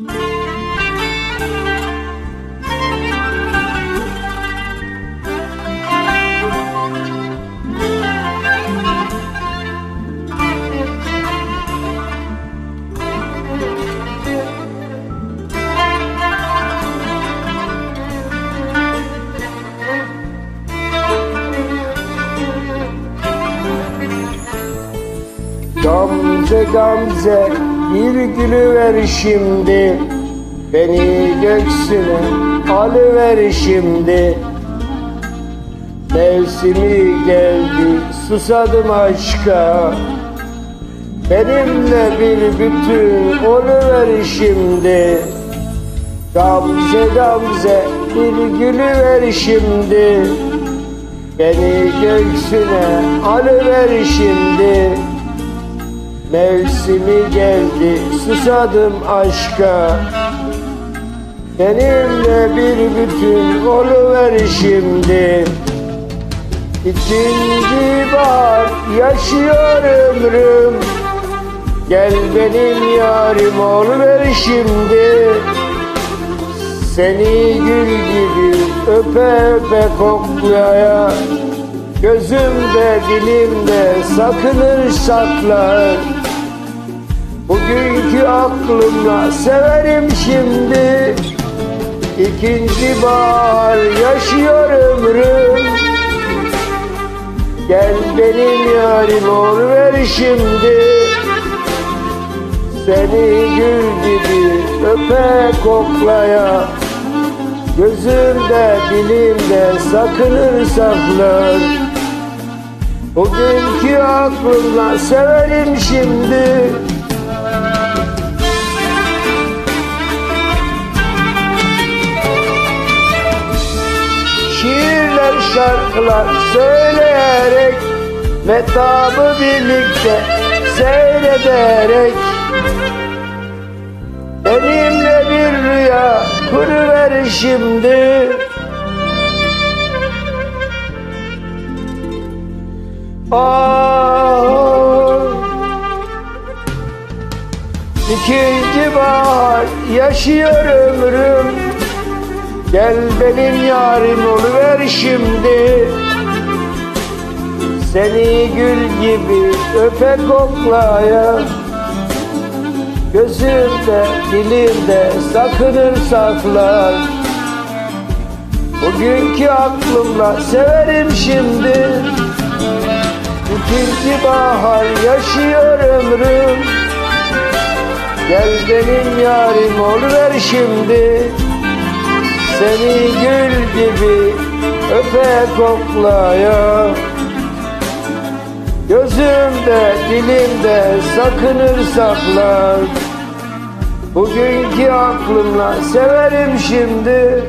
Bye. Gamze gamze bir gülü ver şimdi. Beni göksüne alıver şimdi. Mevsimi geldi susadım aşka. Benimle bir bütün oluver şimdi. Gamze gamze bir gülü ver şimdi. Beni göksüne alıver şimdi Mevsimi geldi susadım aşka. Benimle bir bütün oluver şimdi. İkinci bahar yaşıyor ömrüm. Gel benim yarim oluver şimdi. Seni gül gibi öpe öpe koklaya Gözümde dilimde sakınır saklar Bugünkü aklımla severim şimdi. İkinci bahar yaşıyor ömrüm. Gel benim yarim ol ver şimdi. Seni gül gibi öpe koklaya. Gözümde dilimde sakınır saklar Bugünkü aklımla severim şimdi. Şiirler şarkılar söyleyerek Metabı birlikte seyrederek Benimle bir rüya kuruver şimdi İkinci bahar yaşıyor ömrüm. Gel benim yarim oluver şimdi. Seni gül gibi öpe koklaya Gözümde dilimde sakınır saklar. Bugünkü aklımla severim şimdi. İkinci bahar yaşıyor ömrüm Gel benim yarim oluver şimdi. Seni gül gibi öpe koklaya Gözümde dilimde sakınır saklar. Bugünkü aklımla severim şimdi